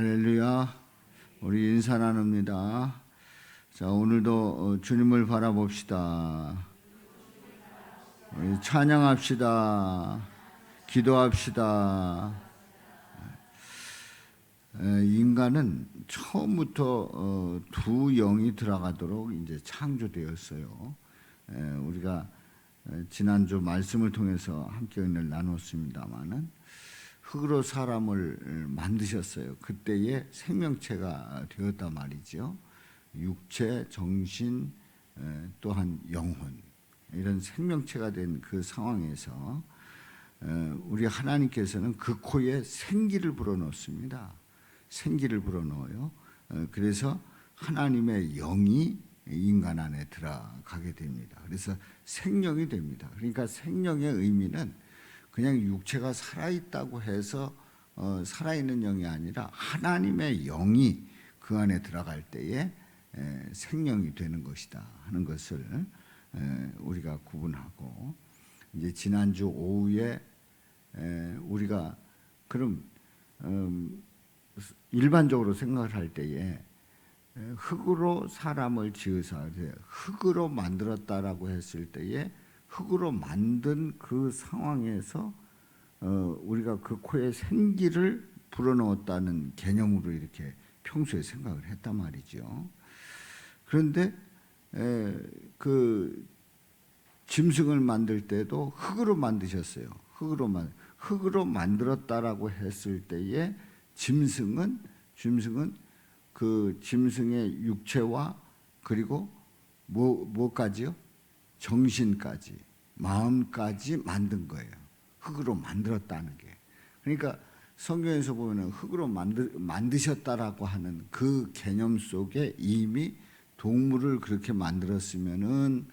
할렐루야. 우리 인사 나눕니다. 자, 오늘도 어, 주님을 바라봅시다. 찬양합시다. 기도합시다. 에, 인간은 처음부터 어, 두 영이 들어가도록 이제 창조되었어요. 에, 우리가 에, 지난주 말씀을 통해서 함께 은혜를 나눴습니다마는 흙으로 사람을 만드셨어요. 그때의 생명체가 되었단 말이죠. 육체, 정신, 에, 또한 영혼 이런 생명체가 된 그 상황에서 에, 우리 하나님께서는 그 코에 생기를 불어넣습니다. 생기를 불어넣어요. 어, 그래서 하나님의 영이 인간 안에 들어가게 됩니다. 그래서 생명이 됩니다. 그러니까 생명의 의미는 그냥 육체가 살아있다고 해서 어, 살아있는 영이 아니라 하나님의 영이 그 안에 들어갈 때에 에, 생명이 되는 것이다 하는 것을 에, 우리가 구분하고 이제 지난주 오후에 에, 우리가 그럼 음, 일반적으로 생각을 할 때에 흙으로 사람을 지으사 흙으로 만들었다라고 했을 때에 흙으로 만든 그 상황에서 어, 우리가 그 코에 생기를 불어넣었다는 개념으로 이렇게 평소에 생각을 했단 말이죠. 그런데 에, 그 짐승을 만들 때도 흙으로 만드셨어요. 흙으로만 흙으로 만들었다라고 했을 때에 짐승은 짐승은 그 짐승의 육체와 그리고 뭐 뭐까지요? 정신까지 마음까지 만든 거예요. 흙으로 만들었다는 게. 그러니까 성경에서 보면은 흙으로 만드, 만드셨다라고 하는 그 개념 속에 이미 동물을 그렇게 만들었으면은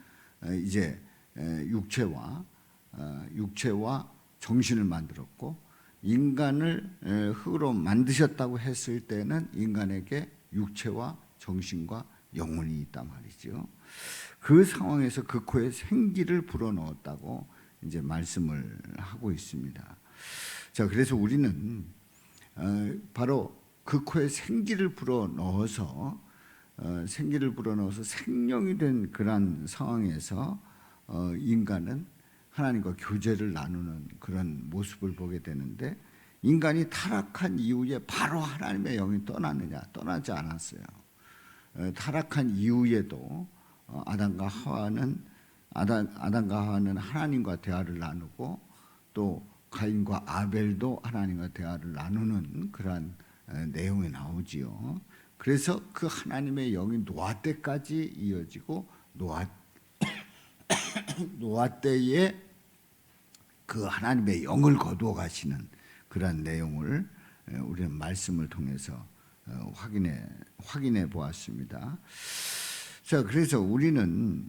이제 육체와 어, 육체와 정신을 만들었고 인간을 흙으로 만드셨다고 했을 때는 인간에게 육체와 정신과 영혼이 있단 말이죠. 그 상황에서 그 코에 생기를 불어넣었다고 이제 말씀을 하고 있습니다. 자, 그래서 우리는 어, 바로 그 코에 생기를 불어넣어서 어, 생기를 불어넣어서 생명이 된 그러한 상황에서 어, 인간은 하나님과 교제를 나누는 그런 모습을 보게 되는데 인간이 타락한 이후에 바로 하나님의 영이 떠났느냐 떠나지 않았어요. 타락한 이후에도 아담과 하와는 아담, 아담과 하와는 하나님과 대화를 나누고 또 가인과 아벨도 하나님과 대화를 나누는 그러한 내용이 나오지요. 그래서 그 하나님의 영이 노아 때까지 이어지고 노아 노아 때에 그 하나님의 영을 거두어 가시는 그러한 내용을 우리는 말씀을 통해서 어, 확인해 확인해 보았습니다. 자, 그래서 우리는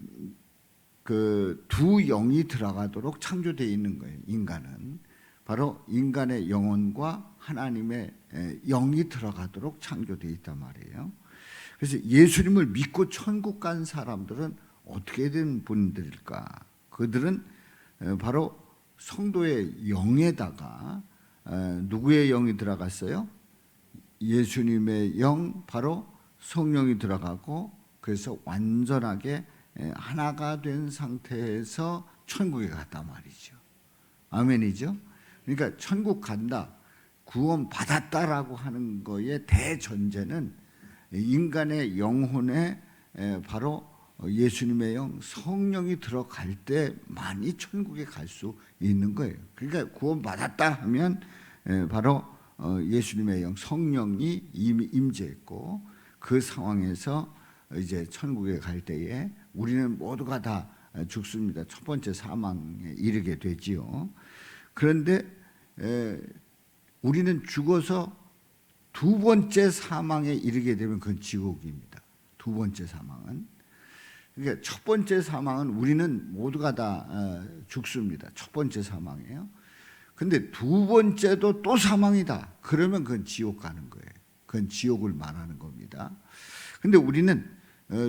그 두 영이 들어가도록 창조되어 있는 거예요. 인간은 바로 인간의 영혼과 하나님의 영이 들어가도록 창조되어 있단 말이에요. 그래서 예수님을 믿고 천국 간 사람들은 어떻게 된 분들일까? 그들은 바로 성도의 영에다가 누구의 영이 들어갔어요? 예수님의 영, 바로 성령이 들어가고 그래서 완전하게 하나가 된 상태에서 천국에 갔단 말이죠. 아멘이죠? 그러니까 천국 간다, 구원 받았다라고 하는 거의 대전제는 인간의 영혼에 바로 예수님의 영, 성령이 들어갈 때만이 천국에 갈 수 있는 거예요. 그러니까 구원 받았다 하면 바로 예수님의 영, 성령이 임재했고 그 상황에서 이제 천국에 갈 때에 우리는 모두가 다 죽습니다. 첫 번째 사망에 이르게 되지요. 그런데 우리는 죽어서 두 번째 사망에 이르게 되면 그건 지옥입니다. 두 번째 사망은 그러니까 첫 번째 사망은 우리는 모두가 다 어, 죽습니다. 첫 번째 사망이에요. 근데 두 번째도 또 사망이다. 그러면 그건 지옥 가는 거예요. 그건 지옥을 말하는 겁니다. 근데 우리는 어,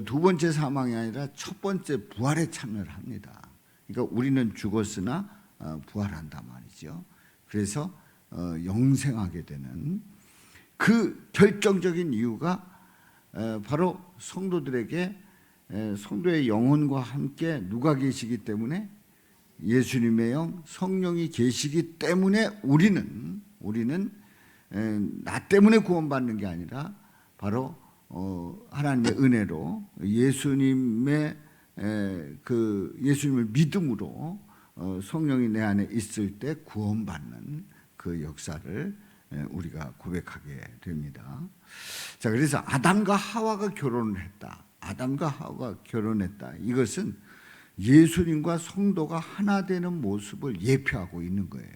두 번째 사망이 아니라 첫 번째 부활에 참여를 합니다. 그러니까 우리는 죽었으나 어, 부활한다 말이죠. 그래서 어, 영생하게 되는 그 결정적인 이유가 에, 바로 성도들에게 에, 성도의 영혼과 함께 누가 계시기 때문에 예수님의 영, 성령이 계시기 때문에 우리는 우리는 에, 나 때문에 구원받는 게 아니라 바로 어, 하나님의 은혜로 예수님의 에, 그 예수님을 믿음으로 어, 성령이 내 안에 있을 때 구원받는 그 역사를 에, 우리가 고백하게 됩니다. 자, 그래서 아담과 하와가 결혼을 했다. 아담과 하와가 결혼했다. 이것은 예수님과 성도가 하나 되는 모습을 예표하고 있는 거예요.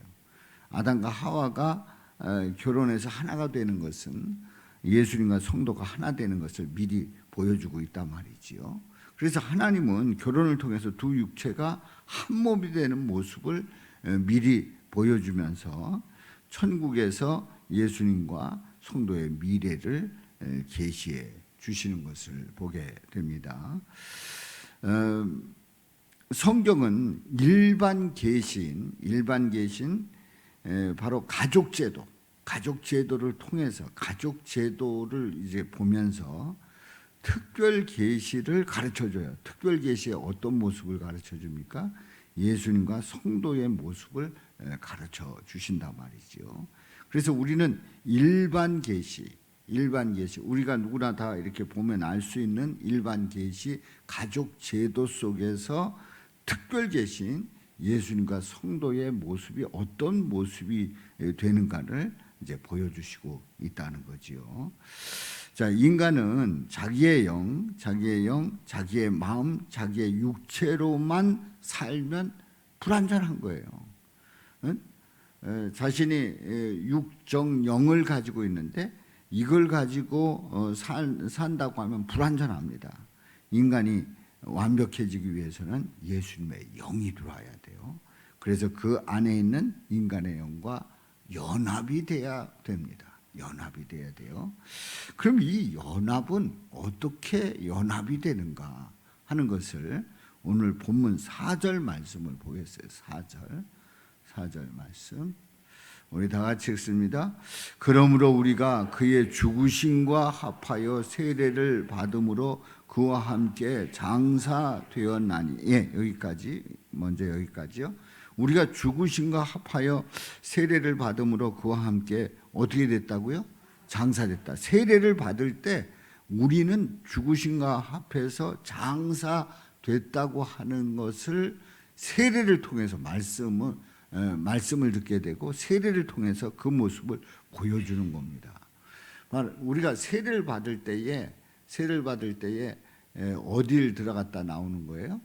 아담과 하와가 어, 결혼해서 하나가 되는 것은 예수님과 성도가 하나 되는 것을 미리 보여주고 있단 말이지요. 그래서 하나님은 결혼을 통해서 두 육체가 한 몸이 되는 모습을 어, 미리 보여주면서 천국에서 예수님과 성도의 미래를 어, 계시해 주시는 것을 보게 됩니다. 어, 성경은 일반 계신 일반 계신 에, 바로 가족 제도 가족 제도를 통해서 가족 제도를 이제 보면서 특별 계시를 가르쳐 줘요. 특별 계시의 어떤 모습을 가르쳐 줍니까? 예수님과 성도의 모습을 에, 가르쳐 주신단 말이죠. 그래서 우리는 일반 계시 일반 계시 우리가 누구나 다 이렇게 보면 알 수 있는 일반 계시 가족 제도 속에서 특별 계신 예수님과 성도의 모습이 어떤 모습이 되는가를 이제 보여주시고 있다는 거지요. 자, 인간은 자기의 영, 자기의 영, 자기의 마음, 자기의 육체로만 살면 불안전한 거예요. 응? 에, 자신이 에, 육정 영을 가지고 있는데 이걸 가지고 어, 산, 산다고 하면 불안전합니다. 인간이 완벽해지기 위해서는 예수님의 영이 들어와야 돼요. 그래서 그 안에 있는 인간의 영과 연합이 돼야 됩니다. 연합이 돼야 돼요. 그럼 이 연합은 어떻게 연합이 되는가 하는 것을 오늘 본문 4절 말씀을 보겠어요. 4절. 4절 말씀. 우리 다 같이 읽습니다. 그러므로 우리가 그의 죽으심과 합하여 세례를 받음으로 그와 함께 장사되었나니. 예, 여기까지. 먼저 여기까지요. 우리가 죽으심과 합하여 세례를 받음으로 그와 함께 어떻게 됐다고요? 장사됐다. 세례를 받을 때 우리는 죽으심과 합해서 장사됐다고 하는 것을 세례를 통해서 말씀을 에, 말씀을 듣게 되고 세례를 통해서 그 모습을 보여주는 겁니다. 우리가 세례를 받을 때에 세례를 받을 때에 에, 어딜 들어갔다 나오는 거예요?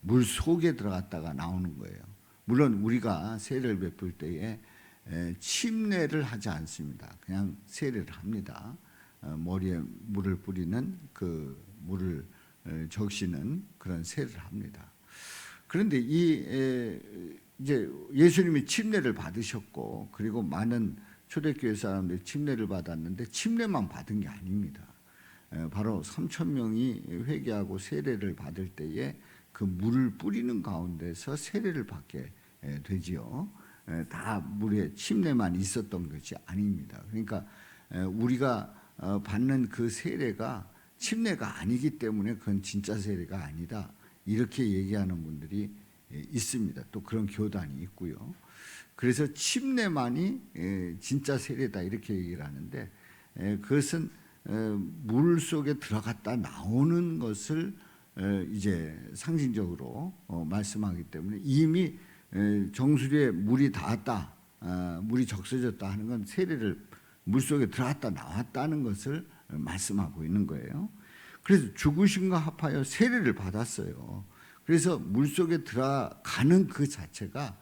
물 속에 들어갔다가 나오는 거예요. 물론 우리가 세례를 베풀 때에 에, 침례를 하지 않습니다. 그냥 세례를 합니다. 어, 머리에 물을 뿌리는 그 물을 에, 적시는 그런 세례를 합니다. 그런데 이 에, 이제 예수님이 침례를 받으셨고 그리고 많은 초대교회 사람들이 침례를 받았는데 침례만 받은 게 아닙니다. 에, 바로 3천 명이 회개하고 세례를 받을 때에 그 물을 뿌리는 가운데서 세례를 받게 에, 되지요. 에, 다 물에 침례만 있었던 것이 아닙니다. 그러니까 에, 우리가 어, 받는 그 세례가 침례가 아니기 때문에 그건 진짜 세례가 아니다. 이렇게 얘기하는 분들이 예, 있습니다. 또 그런 교단이 있고요. 그래서 침례만이 예, 진짜 세례다 이렇게 얘기를 하는데 예, 그것은 물 속에 들어갔다 나오는 것을 이제 상징적으로 어, 말씀하기 때문에 이미 정수리에 물이 닿았다, 아, 물이 적셔졌다 하는 건 세례를 물 속에 들어갔다 나왔다는 것을 말씀하고 있는 거예요. 그래서 죽으심과 합하여 세례를 받았어요. 그래서 물 속에 들어가는 그 자체가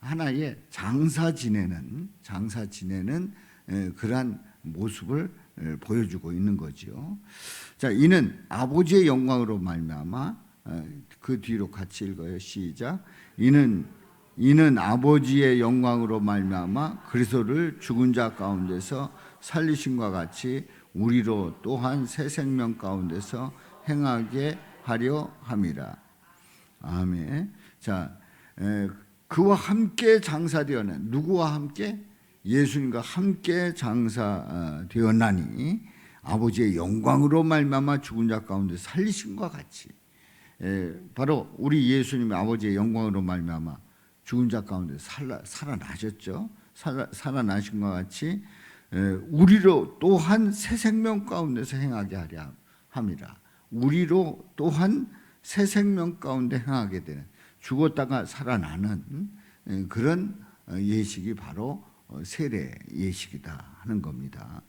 하나의 장사 지내는 장사 지내는 그러한 모습을 보여주고 있는 거죠. 자, 이는 아버지의 영광으로 말미암아 어, 그 뒤로 같이 읽어요. 시작. 이는 이는 아버지의 영광으로 말미암아 그리스도를 죽은 자 가운데서 살리심과 같이 우리로 또한 새 생명 가운데서 행하게 하려 함이라. 아멘. 자, 에, 그와 함께 장사되어는 누구와 함께 예수님과 함께 장사되었나니 아버지의 영광으로 말미암아 죽은 자 가운데 살리신 것 같이 에, 바로 우리 예수님이 아버지의 영광으로 말미암아 죽은 자 가운데 살아, 살아나셨죠. 살아, 살아나신 것 같이 에, 우리로 또한 새 생명 가운데서 행하게 하려 함이라. 우리로 또한 새 생명 가운데 행하게 되는 죽었다가 살아나는 에, 그런 어, 예식이 바로 어, 세례 예식이다 하는 겁니다.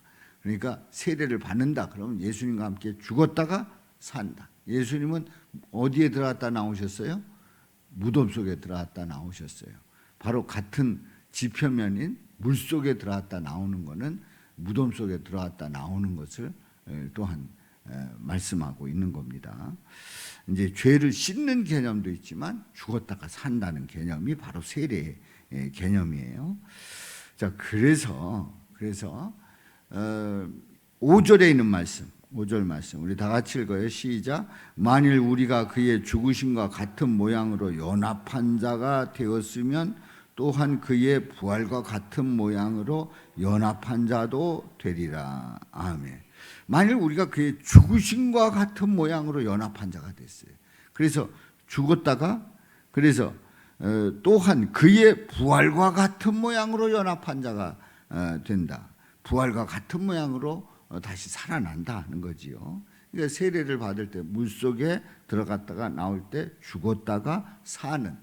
그러니까 세례를 받는다 그러면 예수님과 함께 죽었다가 산다. 예수님은 어디에 들어갔다 나오셨어요? 무덤 속에 들어갔다 나오셨어요. 바로 같은 지표면인 물 속에 들어갔다 나오는 것은 무덤 속에 들어갔다 나오는 것을 에, 또한 에, 말씀하고 있는 겁니다. 이제 죄를 씻는 개념도 있지만 죽었다가 산다는 개념이 바로 세례의 에, 개념이에요. 자, 그래서 그래서 어, 5절에 있는 말씀, 5절 말씀 우리 다 같이 읽어요. 시작. 만일 우리가 그의 죽으심과 같은 모양으로 연합한 자가 되었으면 또한 그의 부활과 같은 모양으로 연합한 자도 되리라. 아멘. 만일 우리가 그의 죽으심과 같은 모양으로 연합한 자가 됐어요. 그래서 죽었다가 그래서 어, 또한 그의 부활과 같은 모양으로 연합한 자가 어, 된다. 부활과 같은 모양으로 어, 다시 살아난다 하는 거지요. 그러니까 세례를 받을 때 물 속에 들어갔다가 나올 때 죽었다가 사는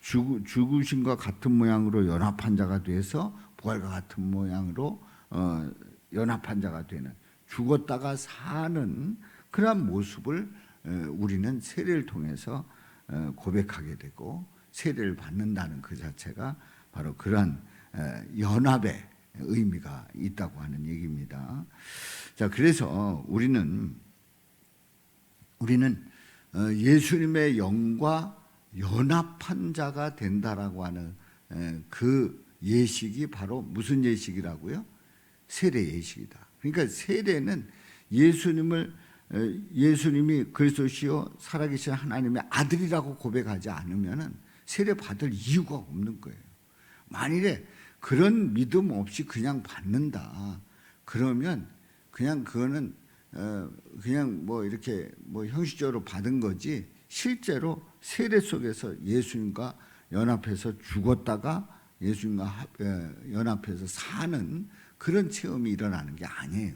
죽, 죽으신과 같은 모양으로 연합한 자가 돼서 부활과 같은 모양으로 어, 연합한 자가 되는 죽었다가 사는 그러한 모습을 어, 우리는 세례를 통해서 어, 고백하게 되고 세례를 받는다는 그 자체가 바로 그러한 어, 연합의 의미가 있다고 하는 얘기입니다. 자, 그래서 우리는 우리는 어, 예수님의 영과 연합한 자가 된다라고 하는 에, 그 예식이 바로 무슨 예식이라고요? 세례 예식이다. 그러니까 세례는 예수님을 에, 예수님이 그리스도시요 살아계신 하나님의 아들이라고 고백하지 않으면은 세례 받을 이유가 없는 거예요. 만일에 그런 믿음 없이 그냥 받는다. 그러면 그냥 그거는 어 그냥 뭐 이렇게 뭐 형식적으로 받은 거지 실제로 세례 속에서 예수님과 연합해서 죽었다가 예수님과 합- 어, 연합해서 사는 그런 체험이 일어나는 게 아니에요.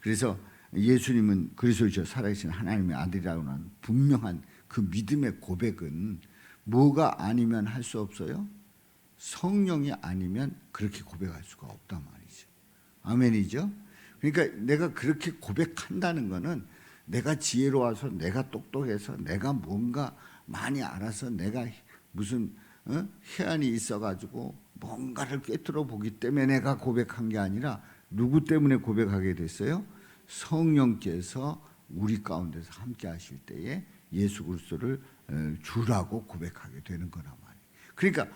그래서 예수님은 그리스도이셔 살아계신 하나님의 아들이라고 하는 분명한 그 믿음의 고백은 뭐가 아니면 할 수 없어요? 성령이 아니면 그렇게 고백할 수가 없단 말이죠. 아멘이죠? 그러니까 내가 그렇게 고백한다는 거는 내가 지혜로워서 내가 똑똑해서 내가 뭔가 많이 알아서 내가 내가 어? 해안이 있어가지고 뭔가를 꿰뚫어 보기 때문에 내가 고백한 게 아니라 누구 때문에 고백하게 됐어요? 성령께서 우리 가운데서 함께 하실 때에 예수 그리스도를 어, 주라고 고백하게 되는 거란 말이에요. 그러니까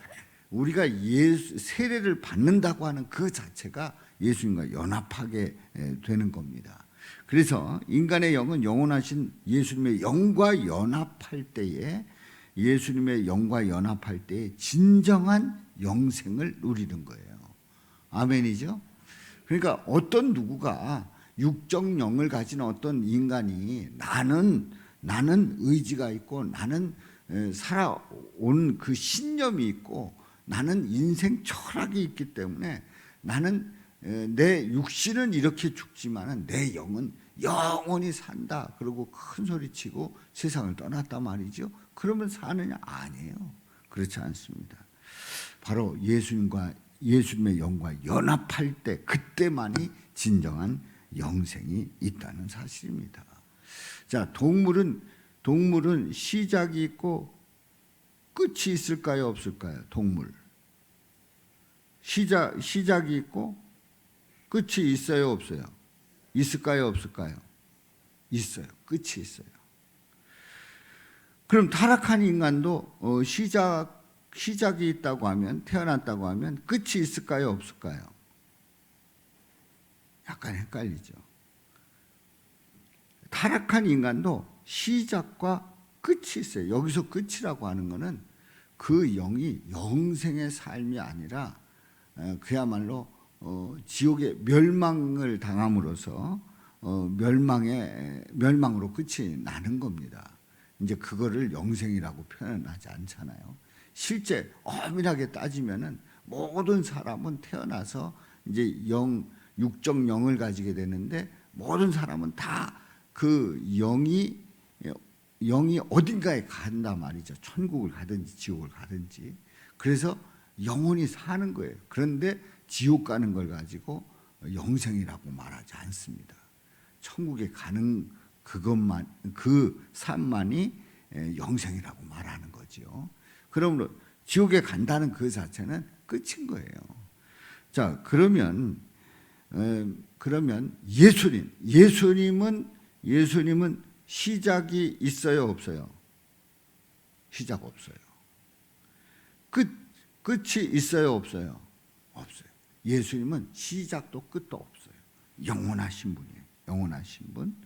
우리가 예수, 세례를 받는다고 하는 그 자체가 예수님과 연합하게 에, 되는 겁니다. 그래서 인간의 영은 영원하신 예수님의 영과 연합할 때에 예수님의 영과 연합할 때에 진정한 영생을 누리는 거예요. 아멘이죠? 그러니까 어떤 누구가 육적 영을 가진 어떤 인간이 나는 나는 의지가 있고 나는 에, 살아온 그 신념이 있고 나는 인생 철학이 있기 때문에 나는 에, 내 육신은 이렇게 죽지만은 내 영은 영원히 산다. 그러고 큰 소리 치고 세상을 떠났단 말이죠. 그러면 사느냐? 아니에요. 그렇지 않습니다. 바로 예수님과 예수님의 영과 연합할 때 그때만이 진정한 영생이 있다는 사실입니다. 자, 동물은 동물은 시작이 있고 끝이 있을까요, 없을까요? 동물. 시작 시작이 있고 끝이 있어요, 없어요? 있을까요, 없을까요? 있어요. 끝이 있어요. 그럼 타락한 인간도 어, 시작 시작이 있다고 하면 태어났다고 하면 끝이 있을까요, 없을까요? 약간 헷갈리죠. 타락한 인간도 시작과 끝이 있어요. 여기서 끝이라고 하는 것은 그 영이 영생의 삶이 아니라 어, 그야말로 어, 지옥의 멸망을 당함으로써 어, 멸망의 멸망으로 끝이 나는 겁니다. 이제 그거를 영생이라고 표현하지 않잖아요. 실제 엄밀하게 따지면은 모든 사람은 태어나서 이제 영 육적 영을 가지게 되는데 모든 사람은 다 그 영이 영이 어딘가에 간다 말이죠. 천국을 가든지 지옥을 가든지. 그래서 영원히 사는 거예요. 그런데 지옥 가는 걸 가지고 영생이라고 말하지 않습니다. 천국에 가는 그것만 그 삶만이 에, 영생이라고 말하는 거지요. 그러므로 지옥에 간다는 그 자체는 끝인 거예요. 자 그러면 에, 그러면 예수님 예수님은 예수님은 시작이 있어요 없어요? 시작 없어요. 끝 끝이 있어요 없어요? 없어요. 예수님은 시작도 끝도 없어요. 영원하신 분이에요. 영원하신 분.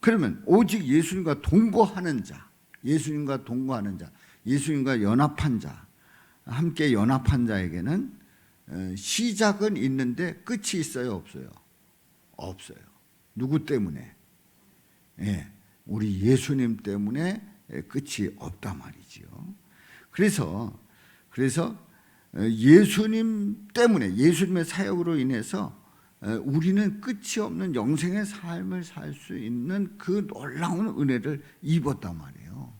그러면 오직 예수님과 동거하는 자, 예수님과 동거하는 자, 예수님과 연합한 자, 함께 연합한 자에게는 어, 시작은 있는데 끝이 있어요 없어요? 없어요. 누구 때문에? 예, 우리 예수님 때문에 끝이 없다 말이지요. 그래서 그래서 어, 예수님 때문에 예수님의 사역으로 인해서 어, 우리는 끝이 없는 영생의 삶을 살 수 있는 그 놀라운 은혜를 입었단 말이에요.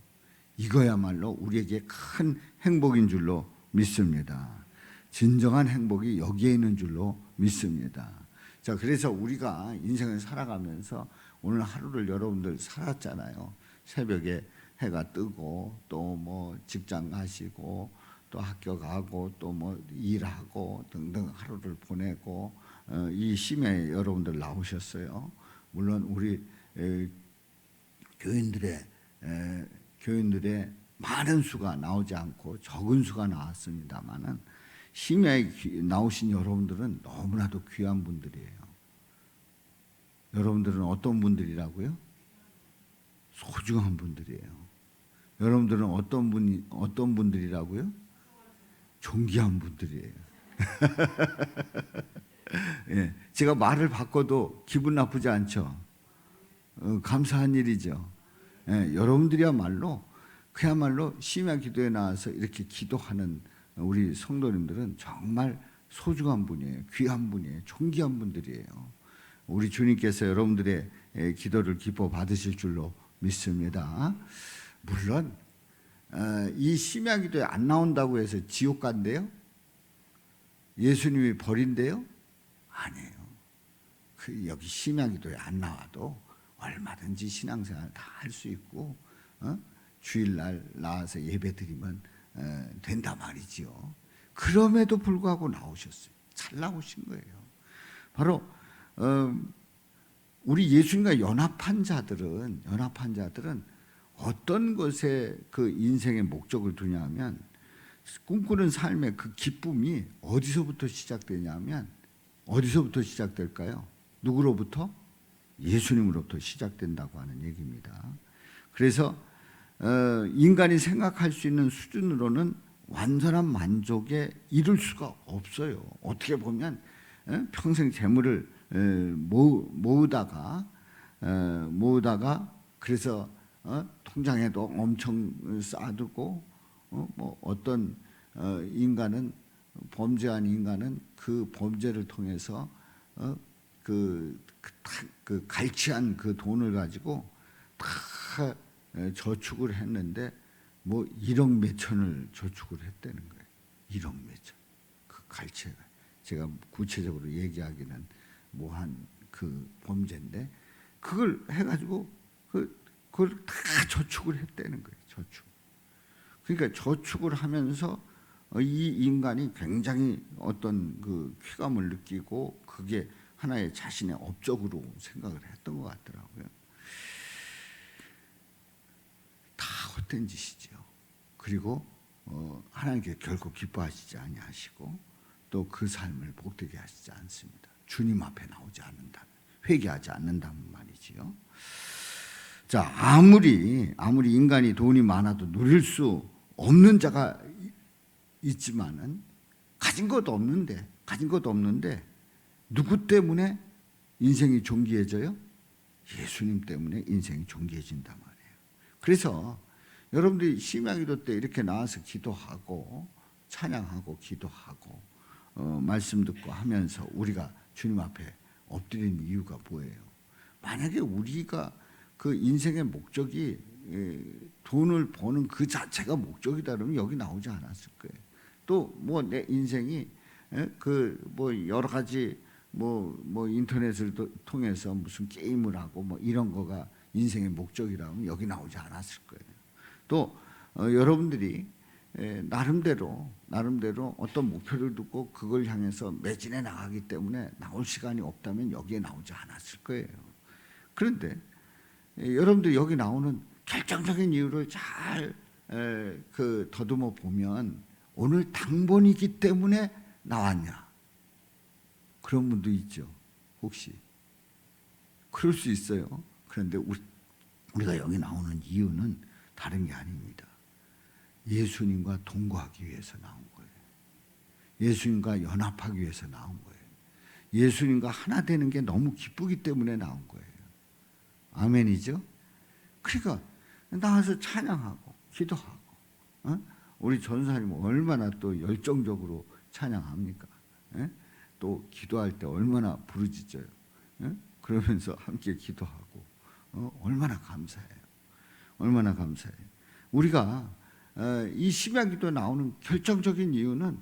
이거야말로 우리에게 큰 행복인 줄로 믿습니다. 진정한 행복이 여기에 있는 줄로 믿습니다. 자, 그래서 우리가 인생을 살아가면서 오늘 하루를 여러분들 살았잖아요. 새벽에 해가 뜨고 또 뭐 직장 가시고 또 학교 가고 또 뭐 일하고 등등 하루를 보내고 어, 이 심야에 여러분들 나오셨어요. 물론 우리 에, 교인들의 에, 교인들의 많은 수가 나오지 않고 적은 수가 나왔습니다만은 심야에 귀- 나오신 여러분들은 너무나도 귀한 분들이에요. 여러분들은 어떤 분들이라고요? 소중한 분들이에요. 여러분들은 어떤 분이 어떤 분들이라고요? 존귀한 분들이에요. 예, 제가 말을 바꿔도 기분 나쁘지 않죠. 어, 감사한 일이죠. 예, 여러분들이야말로 그야말로 심야 기도에 나와서 이렇게 기도하는 우리 성도님들은 정말 소중한 분이에요. 귀한 분이에요. 존귀한 분들이에요. 우리 주님께서 여러분들의 에, 기도를 기뻐 받으실 줄로 믿습니다. 물론 어, 이 심야 기도에 안 나온다고 해서 지옥 간대요? 예수님이 버린대요? 아니에요. 그 여기 심야 기도에 안 나와도 얼마든지 신앙생활 다 할 수 있고 어? 주일날 나와서 예배 드리면 어, 된다 말이지요. 그럼에도 불구하고 나오셨어요. 잘 나오신 거예요. 바로 어, 우리 예수님과 연합한 자들은 연합한 자들은 어떤 것에 그 인생의 목적을 두냐면 꿈꾸는 삶의 그 기쁨이 어디서부터 시작되냐면 어디서부터 시작될까요? 누구로부터? 예수님으로부터 시작된다고 하는 얘기입니다. 그래서 어, 인간이 생각할 수 있는 수준으로는 완전한 만족에 이를 수가 없어요. 어떻게 보면 에, 평생 재물을 에, 모으, 모으다가 에, 모으다가 그래서 어, 통장에도 엄청 쌓아두고 어, 뭐 어떤 어, 인간은 범죄한 인간은 그 범죄를 통해서 어, 그, 그, 다- 그 갈취한 그 돈을 가지고 다 에, 저축을 했는데 뭐 1억 몇천을 저축을 했다는 거예요. 1억 몇천. 그 갈취가 제가 구체적으로 얘기하기는 뭐한 그 범죄인데 그걸 해가지고 그 그걸 다 저축을 했다는 거예요. 저축. 그러니까 저축을 하면서 어, 이 인간이 굉장히 어떤 그 쾌감을 느끼고 그게 하나의 자신의 업적으로 생각을 했던 것 같더라고요. 다 헛된 짓이죠. 그리고 어, 하나님께 결코 기뻐하시지 아니하시고 또 그 삶을 복되게 하시지 않습니다. 주님 앞에 나오지 않는다, 회개하지 않는다는 말이지요. 자 아무리 아무리 인간이 돈이 많아도 누릴 수 없는 자가 있지만은 가진 것도 없는데 가진 것도 없는데 누구 때문에 인생이 존귀해져요? 예수님 때문에 인생이 존귀해진단 말이에요. 그래서 여러분들이 심야기도 때 이렇게 나와서 기도하고 찬양하고 기도하고 어, 말씀 듣고 하면서 우리가 주님 앞에 엎드리는 이유가 뭐예요? 만약에 우리가 그 인생의 목적이 에, 돈을 버는 그 자체가 목적이다 그러면 여기 나오지 않았을 거예요. 또 뭐 내 인생이 그 뭐 여러 가지 뭐 뭐 인터넷을 또- 통해서 무슨 게임을 하고 뭐 이런 거가 인생의 목적이라면 여기 나오지 않았을 거예요. 또 어, 여러분들이 에, 나름대로 나름대로 어떤 목표를 두고 그걸 향해서 매진해 나가기 때문에 나올 시간이 없다면 여기에 나오지 않았을 거예요. 그런데 에, 여러분들 여기 나오는 결정적인 이유를 잘 그 더듬어 보면 오늘 당번이기 때문에 나왔냐? 그런 분도 있죠 혹시. 그럴 수 있어요. 그런데 우리, 우리가 여기 나오는 이유는 다른 게 아닙니다 예수님과 동거하기 위해서 나온 거예요 예수님과 연합하기 위해서 나온 거예요 예수님과 하나 되는 게 너무 기쁘기 때문에 나온 거예요 아멘이죠 그러니까 나와서 찬양하고 기도하고 어? 우리 전사님 얼마나 또 열정적으로 찬양합니까? 예? 또 기도할 때 얼마나 부르짖어요. 예? 그러면서 함께 기도하고 어? 얼마나 감사해요. 얼마나 감사해요. 우리가 어, 이 심야기도 나오는 결정적인 이유는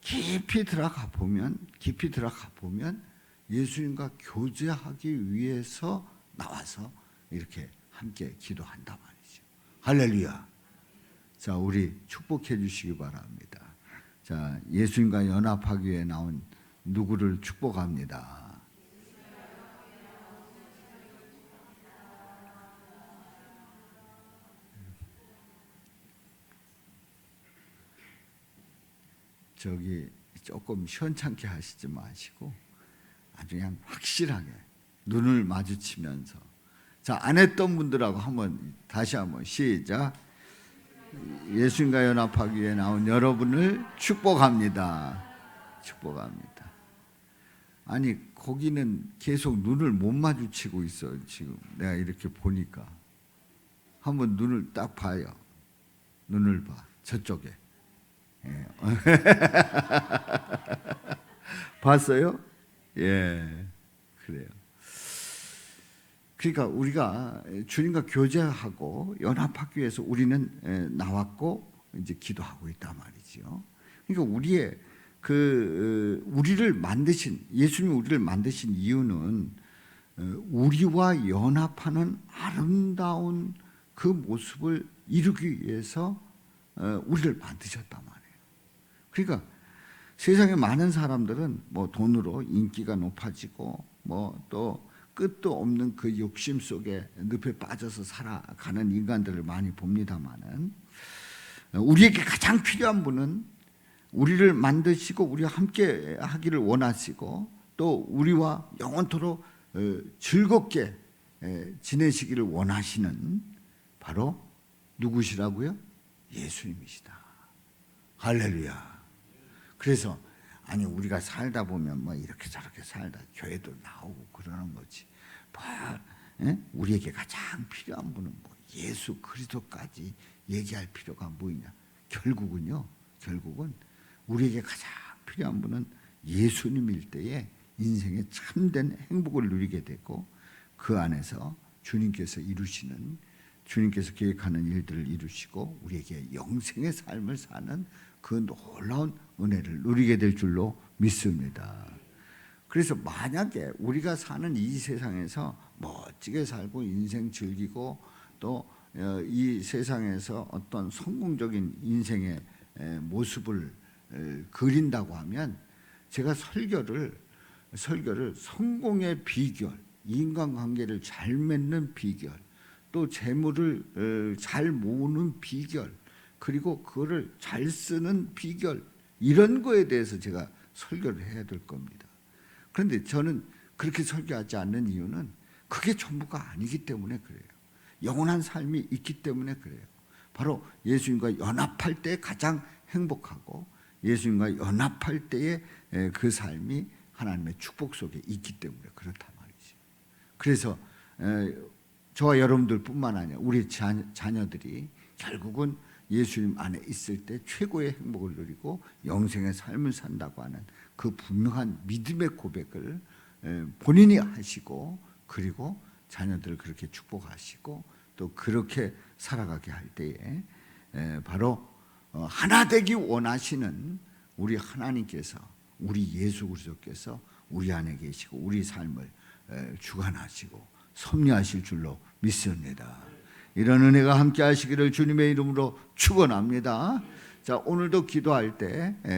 깊이 들어가 보면 깊이 들어가 보면 예수님과 교제하기 위해서 나와서 이렇게 함께 기도한단 말이죠. 할렐루야. 자, 우리 축복해 주시기 바랍니다. 자, 예수님과 연합하기 위해 나온 누구를 축복합니다. 저기 조금 시원찮게 하시지 마시고 아주 그냥 확실하게 눈을 마주치면서 자, 안 했던 분들하고 한번 다시 한번 시작. 예수님과 연합하기 위해 나온 여러분을 축복합니다. 축복합니다. 아니, 거기는 계속 눈을 못 마주치고 있어, 지금. 내가 이렇게 보니까. 한번 눈을 딱 봐요. 눈을 봐. 저쪽에. 예. 봤어요? 예. 그래요. 그러니까 우리가 주님과 교제하고 연합하기 위해서 우리는 에, 나왔고 이제 기도하고 있단 말이죠. 그러니까 우리의 그 어, 우리를 만드신 예수님이 우리를 만드신 이유는 어, 우리와 연합하는 아름다운 그 모습을 이루기 위해서 어, 우리를 만드셨단 말이에요. 그러니까 세상에 많은 사람들은 뭐 돈으로 인기가 높아지고 뭐 또 끝도 없는 그 욕심 속에 늪에 빠져서 살아가는 인간들을 많이 봅니다만은 우리에게 가장 필요한 분은 우리를 만드시고 우리와 함께 하기를 원하시고 또 우리와 영원토록 어, 즐겁게 에, 지내시기를 원하시는 바로 누구시라고요? 예수님이시다. 할렐루야. 그래서 아니 우리가 살다 보면 뭐 이렇게 저렇게 살다 교회도 나오고 그러는 거지. 뭐 예? 우리에게 가장 필요한 분은 뭐 예수 그리스도까지 얘기할 필요가 뭐냐? 결국은요. 결국은 우리에게 가장 필요한 분은 예수님일 때에 인생의 참된 행복을 누리게 되고 그 안에서 주님께서 이루시는 주님께서 계획하는 일들을 이루시고 우리에게 영생의 삶을 사는 그 놀라운 은혜를 누리게 될 줄로 믿습니다. 그래서 만약에 우리가 사는 이 세상에서 멋지게 살고 인생 즐기고 또 이 세상에서 어떤 성공적인 인생의 에, 모습을 에, 그린다고 하면 제가 설교를 설교를 성공의 비결, 인간관계를 잘 맺는 비결, 또 재물을 어, 잘 모으는 비결, 그리고 그거를 잘 쓰는 비결 이런 거에 대해서 제가 설교를 해야 될 겁니다. 그런데 저는 그렇게 설교하지 않는 이유는 그게 전부가 아니기 때문에 그래요. 영원한 삶이 있기 때문에 그래요. 바로 예수님과 연합할 때 가장 행복하고 예수님과 연합할 에, 그 삶이 하나님의 축복 속에 있기 때문에 그렇단 말이죠. 그래서 에, 저와 여러분들뿐만 아니라 우리 자, 자녀들이 결국은 예수님 안에 있을 때 최고의 행복을 누리고 영생의 삶을 산다고 하는 그 분명한 믿음의 고백을 에, 본인이 하시고 그리고 자녀들을 그렇게 축복하시고 또 그렇게 살아가게 할 때에 에, 바로 어, 하나 되기 원하시는 우리 하나님께서 우리 예수 그리스도께서 우리 안에 계시고 우리 삶을 에, 주관하시고 섭리하실 줄로 믿습니다. 이런 은혜가 함께 하시기를 주님의 이름으로 축원합니다. 자, 오늘도 기도할 때 에,